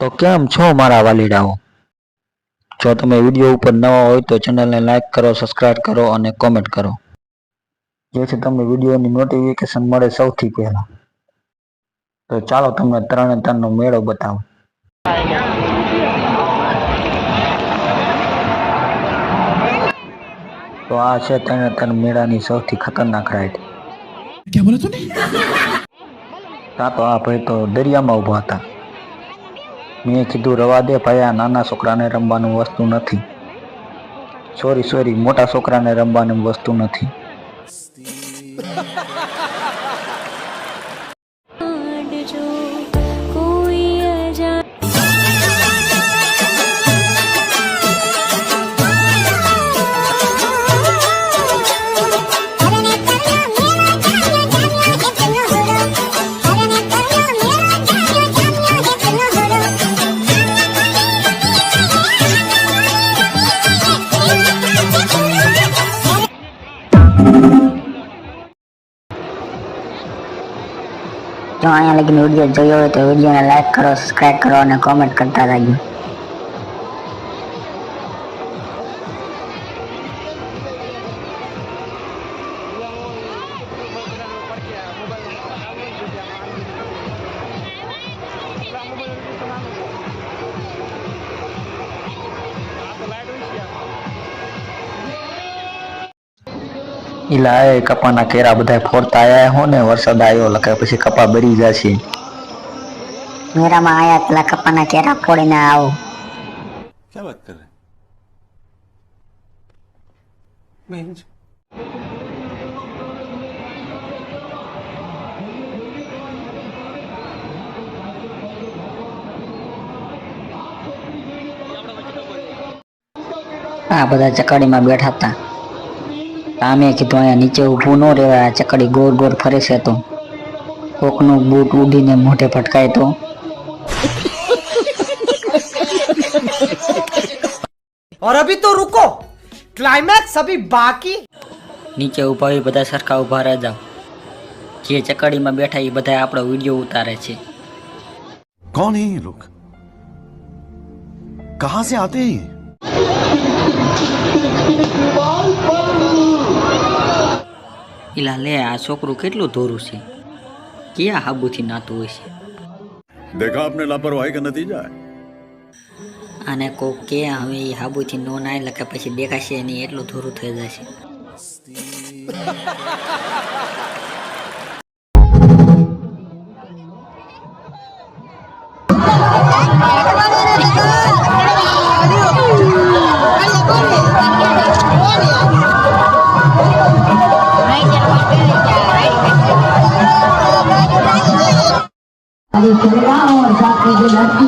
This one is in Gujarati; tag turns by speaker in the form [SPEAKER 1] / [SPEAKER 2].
[SPEAKER 1] તો કેમ છો મારા વાલીડાઓ? જો તમે વીડિયો ઉપર નવા હોય તો ચેનલને લાઇક કરો સબસ્ક્રાઇબ કરો અને કોમેન્ટ કરો. જેથી તમને વિડીયોની નોટિફિકેશન મળે સૌથી પહેલા. તો ચાલો તમને ત્રણે ત્રણનો મેળો બતાવો. તો આ છે ત્રણે ત્રણ મેળાની સૌથી ખતરનાક રાઈડ
[SPEAKER 2] ક્યાં બોલો
[SPEAKER 1] તો આ ભાઈ તો દરિયામાં ઊભા હતા. મેં કીધું, રવા દે ભાઈ, આ નાના છોકરાને રમવાનું વસ્તુ નથી. સોરી સોરી મોટા છોકરાને રમવાની વસ્તુ નથી.
[SPEAKER 3] જો અહીંયા લગીને વીડિયો જોયો હોય તો વિડીયોને લાઈક કરો સબસ્ક્રાઈબ કરો અને કોમેન્ટ કરતા રહેજો.
[SPEAKER 1] ઈલા એ કપાના કેરા બધા ફોડતા આવ્યા હો ને વરસાદ આવ્યો લખે પછી કપા બરી જશે
[SPEAKER 3] મેરામાં આયા તલા કપાના કેરા ફોડીને આવો.
[SPEAKER 2] ક્યા વાત કર? રહે
[SPEAKER 3] આ બધા ચકડીમાં બેઠા હતા. આમે કીધું અહીંયા નીચે ઊભું ન રહેવાય આ ચકડી ગોળ ગોળ ફરે છે તો કોકનું બૂટ ઉડીને મોઢે ફટકાય તો
[SPEAKER 4] और अभी तो रुको क्लाइमैक्स अभी बाकी
[SPEAKER 3] નીચે ઊભા હોય બધા સરખા ઊભા રહી જાઓ જે ચકડીમાં બેઠા એ બધા આપણો વિડીયો ઉતારે છે
[SPEAKER 2] कौन है ये लोग कहां से आते हैं ये?
[SPEAKER 3] ઇલા લે આ છોકરું કેટલું ધોરું છે? ક્યાં હાબુથી નાતું હોય છે?
[SPEAKER 5] દેખા આપને લાપરવાહી કે નથી જાય?
[SPEAKER 3] અને કો કે હવે એ હાબુથી નો નાય લખે પછી દેખાશે નહીં એટલું ધોરું થઈ જશે.
[SPEAKER 6] Jacques